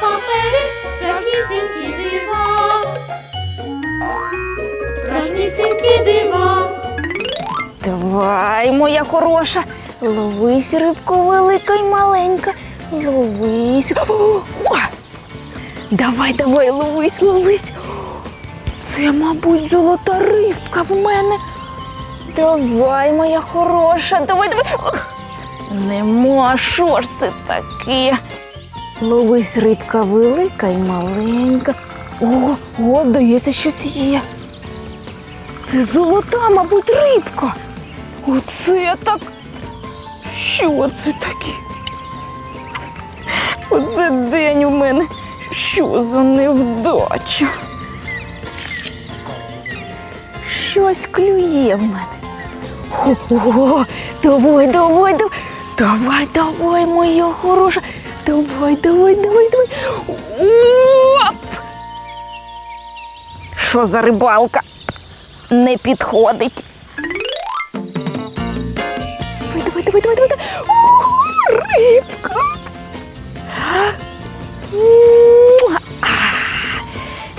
на страшнісінькі дива. Страшнісінькі дива. Давай, моя хороша, ловись, рибко велика й маленька. Ловись. Давай, давай, ловись, ловись. Це, мабуть, золота рибка в мене. Давай, моя хороша, давай, давай. Нема, що ж це таке? Ловись, рибка велика й маленька. О, о, здається, щось є. Це золота, мабуть, рибка. Оце так. Що це таке? Оце день у мене. Що за невдача? Щось клює в мене. О, давай, давай, давай. Давай, давай, моя хороша. Давай, давай, давай, давай. Оп! Що за рибалка? Не підходить. Давай, давай, давай, давай, давай. О, рибка.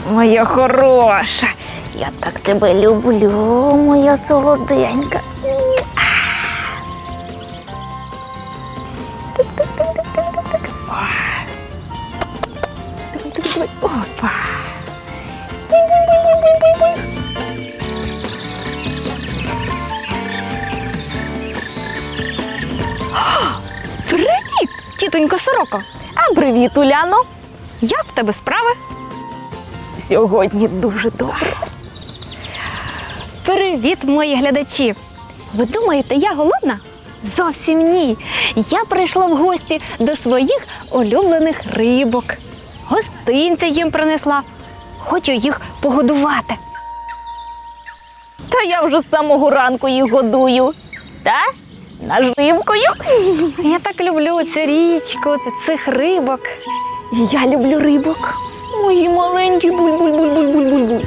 Моя хороша. Я так тебе люблю, моя солоденька. Привіт, Уляно. Як в тебе справи? Сьогодні дуже добре. Привіт, мої глядачі! Ви думаєте, я голодна? Зовсім ні. Я прийшла в гості до своїх улюблених рибок. Гостинця їм принесла. Хочу їх погодувати. Та я вже з самого ранку їх годую. Та? Наживкою. Я так люблю цю річку, цих рибок. І Я люблю рибок. Мої маленькі буль-буль-буль-буль-буль-буль.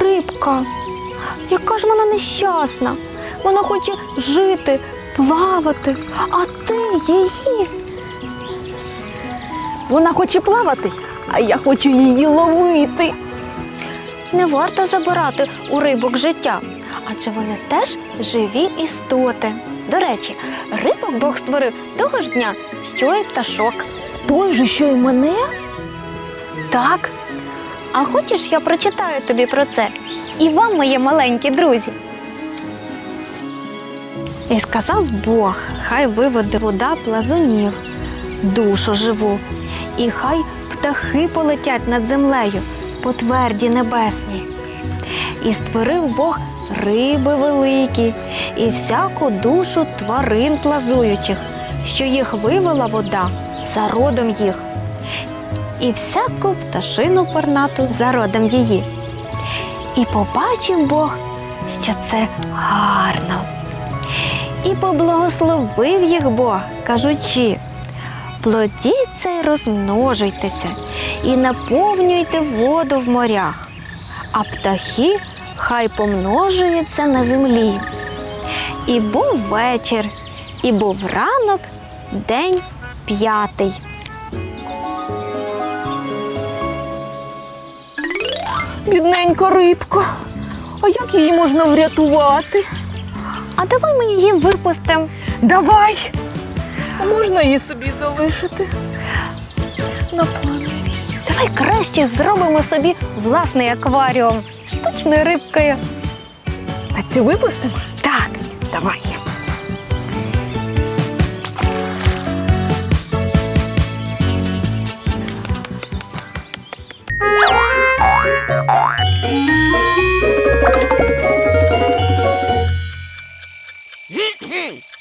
Рибка, яка ж вона нещасна. Вона хоче жити, плавати, а ти її. Вона хоче плавати, а я хочу її ловити. Не варто забирати у рибок життя, адже вони теж живі істоти. До речі, рибок Бог створив того ж дня, що й пташок. Той же, що й мене? Так. А хочеш, я прочитаю тобі про це? І вам, мої маленькі друзі. І сказав Бог, хай виведе вода плазунів, душу живу, і хай птахи полетять над землею по тверді небесній. І створив Бог риби великі, і всяку душу тварин плазуючих, що їх вивела вода за родом їх і всяку пташину пернату за родом її. І побачив Бог, що це гарно. І поблагословив їх Бог, кажучи: плодіться й розмножуйтеся, і наповнюйте воду в морях, а птахи хай помножуються на землі. І був вечір, і був ранок, день п'ятий. Бідненька рибка. А як її можна врятувати? А давай ми її випустимо. Давай. А можна її собі залишити? На. Давай краще зробимо собі власний акваріум штучною рибкою. А цю випустимо? Так, Давай.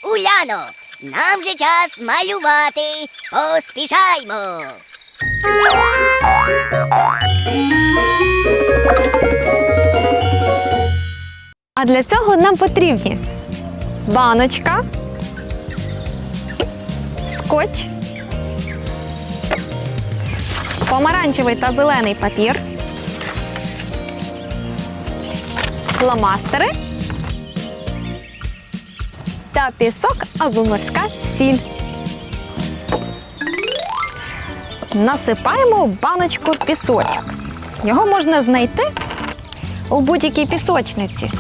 Уляно, нам же час малювати. Поспішаймо. А для цього нам потрібні баночка, скотч, помаранчевий та зелений папір, фломастери та пісок або морська сіль. Насипаємо в баночку пісочок. Його можна знайти у будь-якій пісочниці.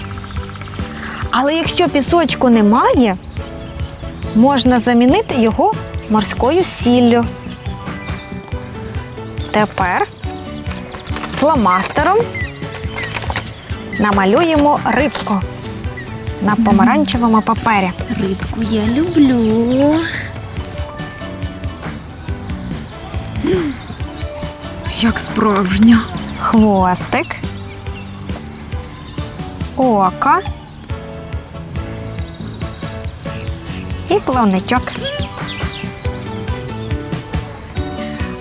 Але якщо пісочку немає, можна замінити його морською сіллю. Тепер фломастером намалюємо рибку на помаранчевому папері. Рибку я люблю. Як справжня. хвостик, око і плавничок.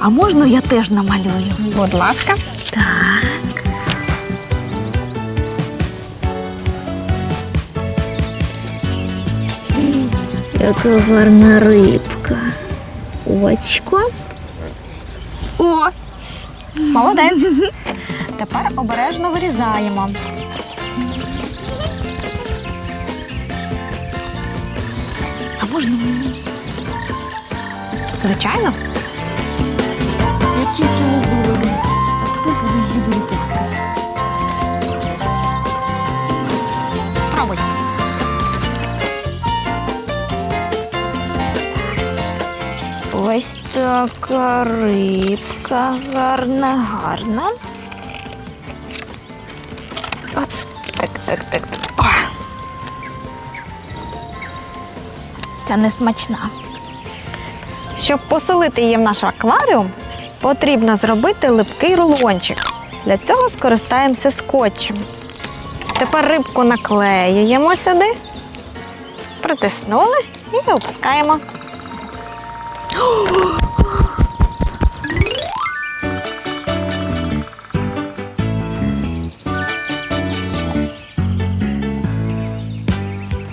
А можна я теж намалюю? Будь ласка. Так. Яка гарна рибка. Очко. О! Молодець. Тепер обережно вирізаємо. А можна мені? Звичайно. Я тільки рибку, а тепер буду її вирізати. Ось така рибка гарна, гарна. О, так, так, так, так. О. Ця не смачна. Щоб поселити її в наш акваріум, потрібно зробити липкий рулончик. Для цього скористаємося скотчем. Тепер рибку наклеюємо сюди, притиснули і опускаємо.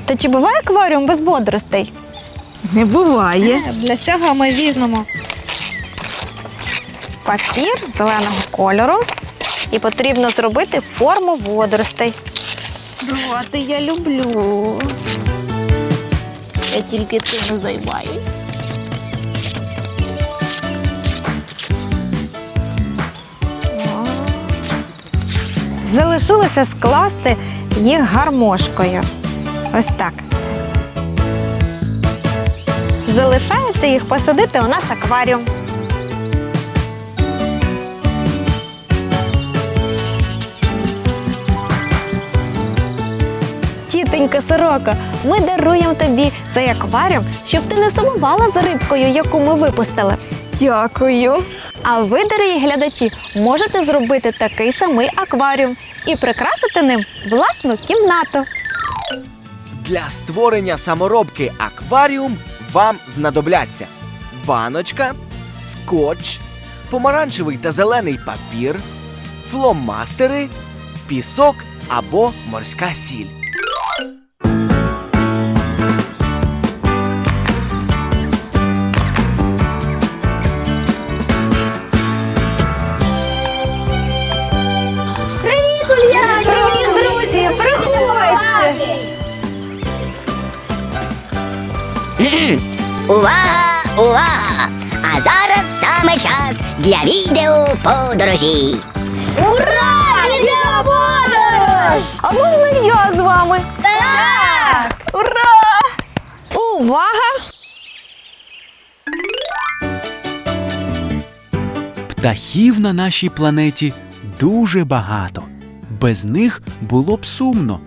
Та чи буває акваріум без водоростей? Не буває. Для цього ми візьмемо папір зеленого кольору і потрібно зробити форму водоростей. Давати я люблю. Я тільки цим займаюсь. Залишилося скласти їх гармошкою. Ось так. Залишається їх посадити у наш акваріум. Тітенька сорока, ми даруємо тобі цей акваріум, щоб ти не сумувала за рибкою, яку ми випустили. Дякую. А ви, дорогі глядачі, можете зробити такий самий акваріум і прикрасити ним власну кімнату. Для створення саморобки акваріум вам знадобляться ваночка, скотч, помаранчевий та зелений папір, фломастери, пісок або морська сіль. Увага! Увага! А зараз саме час для відео подорожі. Ура! Відео подорож! А можна я з вами? Так! Ура! Увага! Птахів на нашій планеті дуже багато. Без них було б сумно.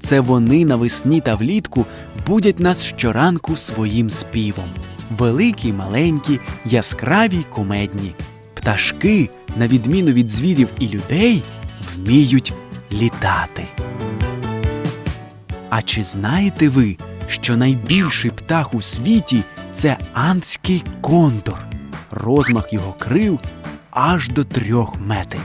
Це вони навесні та влітку будять нас щоранку своїм співом. Великі, маленькі, яскраві й кумедні. Пташки, на відміну від звірів і людей, вміють літати. А чи знаєте ви, що найбільший птах у світі це антський кондор? Розмах його крил аж до трьох метрів.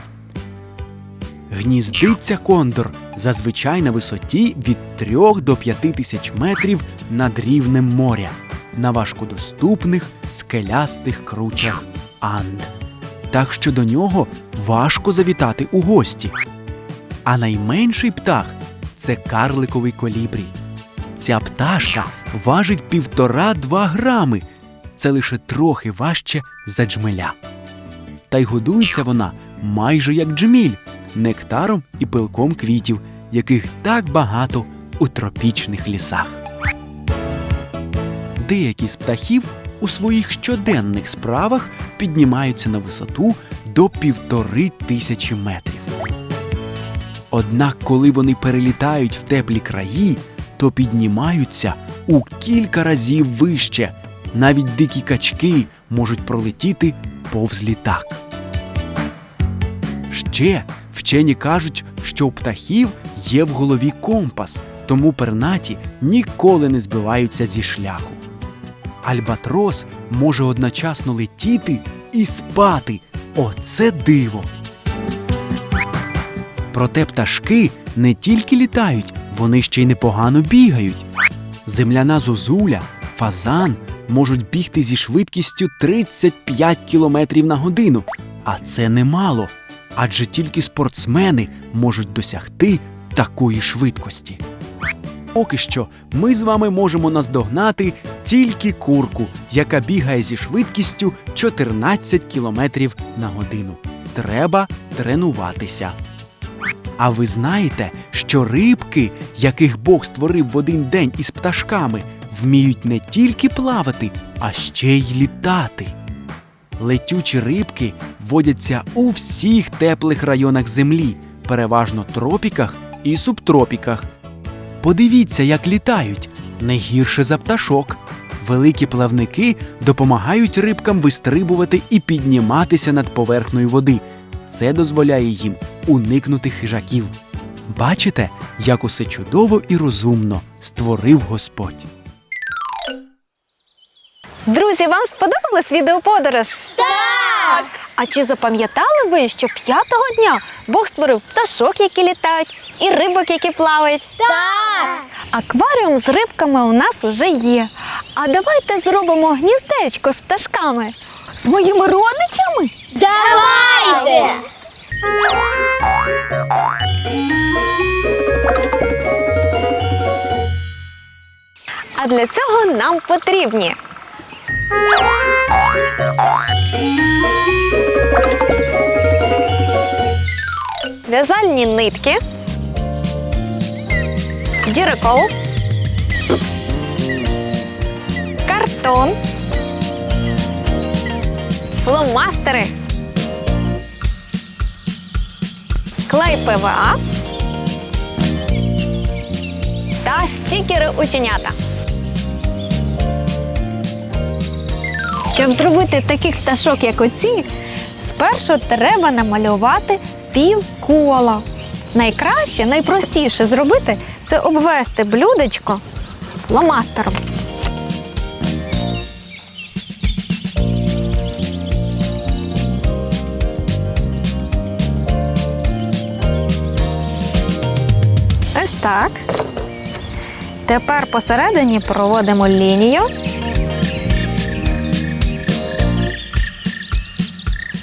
Гніздиться кондор зазвичай на висоті від 3 до 5 тисяч метрів над рівнем моря, на важкодоступних скелястих кручах Анд. Так що до нього важко завітати у гості. А найменший птах це карликовий колібрі. Ця пташка важить півтора-два грами. Це лише трохи важче за джмеля. Та й годується вона майже як джміль, нектаром і пилком квітів, яких так багато у тропічних лісах. Деякі з птахів у своїх щоденних справах піднімаються на висоту до півтори тисячі метрів. Однак, коли вони перелітають в теплі краї, то піднімаються у кілька разів вище. Навіть дикі качки можуть пролетіти повз літак. Ще вчені кажуть, що у птахів є в голові компас, тому пернаті ніколи не збиваються зі шляху. Альбатрос може одночасно летіти і спати. Оце диво! Проте пташки не тільки літають, вони ще й непогано бігають. Земляна зозуля, фазан можуть бігти зі швидкістю 35 км на годину. А це немало, адже тільки спортсмени можуть досягти такої швидкості. Поки що ми з вами можемо наздогнати тільки курку, яка бігає зі швидкістю 14 км на годину. Треба тренуватися. А ви знаєте, що рибки, яких Бог створив в один день із пташками, вміють не тільки плавати, а ще й літати. Летючі рибки водяться у всіх теплих районах землі, переважно тропіках і субтропіках. Подивіться, як літають не гірше за пташок. Великі плавники допомагають рибкам вистрибувати і підніматися над поверхнею води. Це дозволяє їм уникнути хижаків. Бачите, як усе чудово і розумно створив Господь. Друзі, вам сподобалась відеоподорож? Так! А чи запам'ятали ви, що п'ятого дня Бог створив пташок, які літають, і рибок, які плавають? Так! Акваріум з рибками у нас уже є. А давайте зробимо гніздечко з пташками. З моїми родичами? Давайте! А для цього нам потрібні. В'язальні нитки, дірикол, картон, фломастери, клей ПВА та стікери ученята. Щоб зробити таких пташок, як оці, спершу треба намалювати півкола. Найкраще, найпростіше зробити це обвести блюдечко фломастером. Ось так. Тепер посередині проводимо лінію.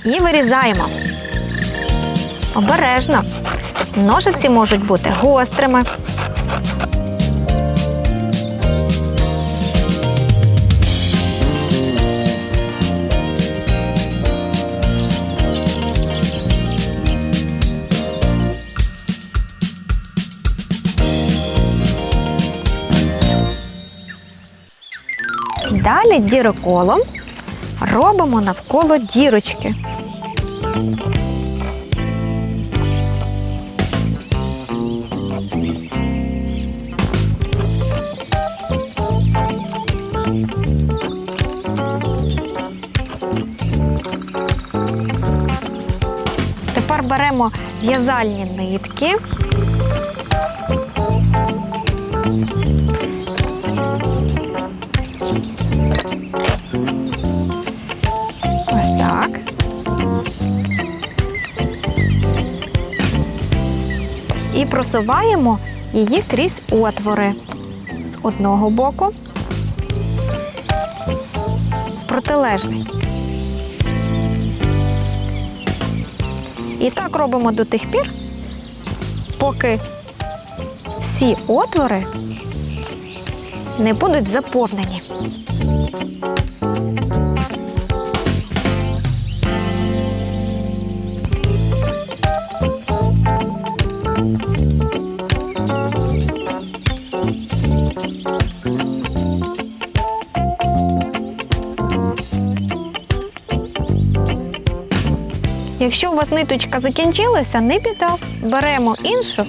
І вирізаємо. Обережно. Ножиці можуть бути гострими. Далі діроколом робимо навколо дірочки. Тепер беремо в'язальні нитки. Просуваємо її крізь отвори з одного боку в протилежний. І так робимо до тих пір, поки всі отвори не будуть заповнені. Якщо у вас ниточка закінчилася, не біда. Беремо іншу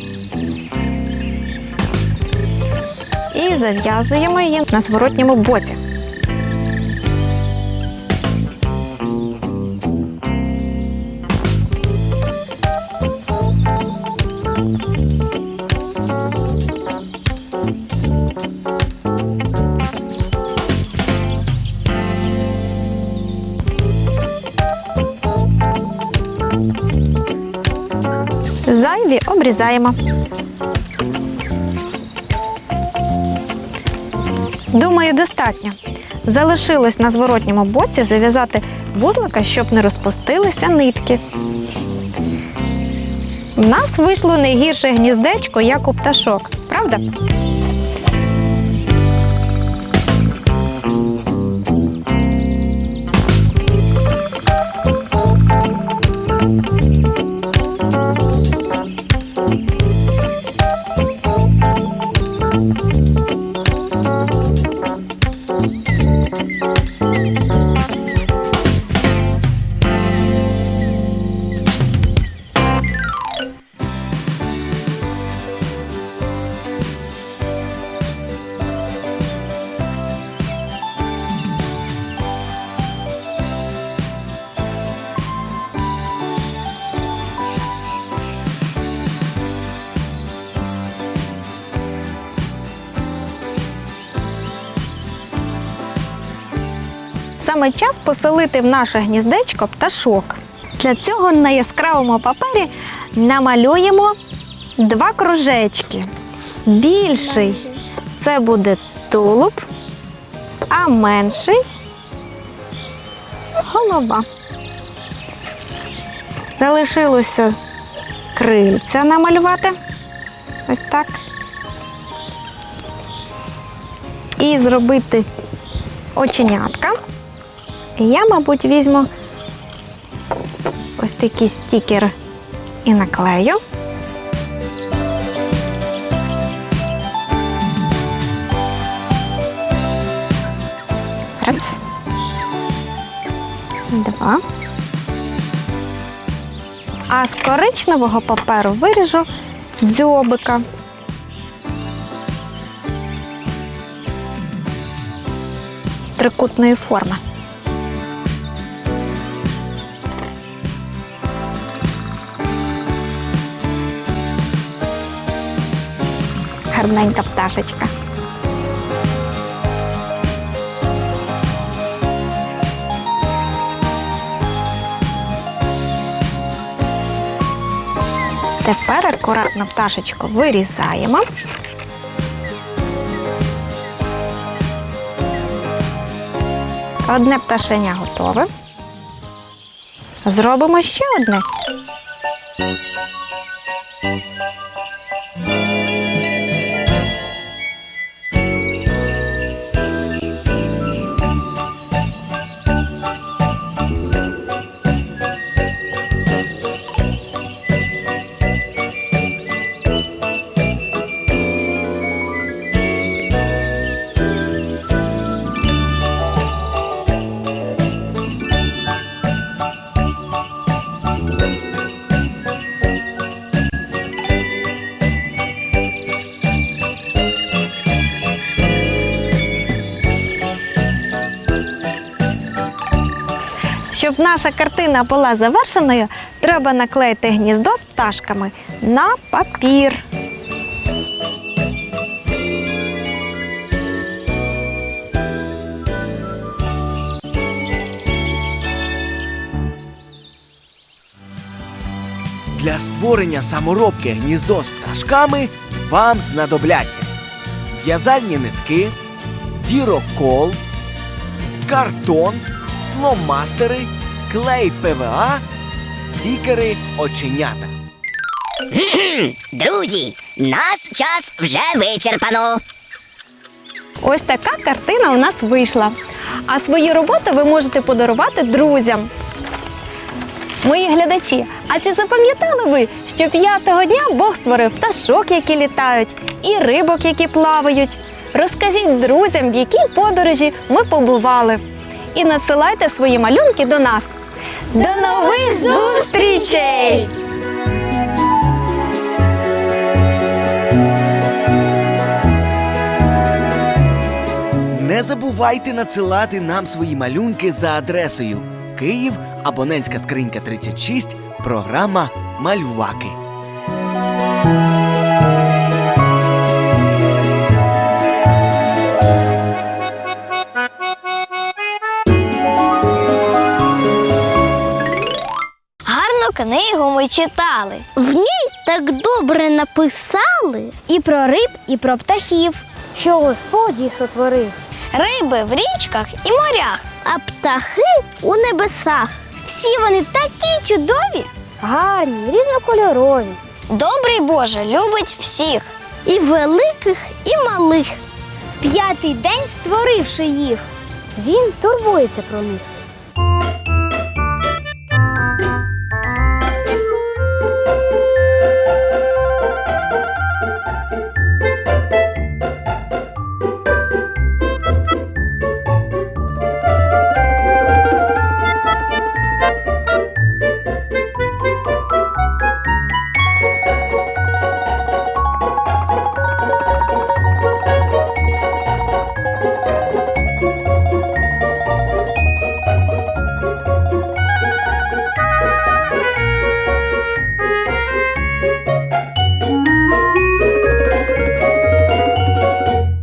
і зав'язуємо її на зворотньому боці. Обрізаємо. Думаю, достатньо. Залишилось на зворотньому боці зав'язати вузлика, щоб не розпустилися нитки. У нас вийшло не гірше гніздечко, як у пташок, правда? Саме час поселити в наше гніздечко пташок. Для цього на яскравому папері намалюємо два кружечки. Більший це буде тулуб, а менший голова. Залишилося крильця намалювати. Ось так. І зробити оченятка. І я, мабуть, візьму ось такий стікер і наклею. Раз. Два. А з коричневого паперу виріжу дзьобика. Трикутної форми. Гарненька пташечка. Тепер акуратно пташечку вирізаємо. Одне пташеня готове. Зробимо ще одне. Щоб наша картина була завершеною, треба наклеїти гніздо з пташками на папір. Для створення саморобки гніздо з пташками вам знадобляться в'язальні нитки, дірокол, картон, фломастери, клей ПВА, стікери оченята. Друзі, наш час вже вичерпано. Ось така картина у нас вийшла. А свої роботи ви можете подарувати друзям. Мої глядачі, а чи запам'ятали ви, що п'ятого дня Бог створив пташок, які літають, і рибок, які плавають? Розкажіть друзям, в якій подорожі ми побували. І надсилайте свої малюнки до нас. До нових зустрічей! Не забувайте надсилати нам свої малюнки за адресою Київ, абонентська скринька 36, програма Малюваки. Книгу ми читали. В ній так добре написали і про риб, і про птахів, що Господь їх сотворив. Риби в річках і морях, а птахи у небесах. Всі вони такі чудові, гарні, різнокольорові. Добрий Боже любить всіх. І великих, і малих. П'ятий день створивши їх. Він турбується про них.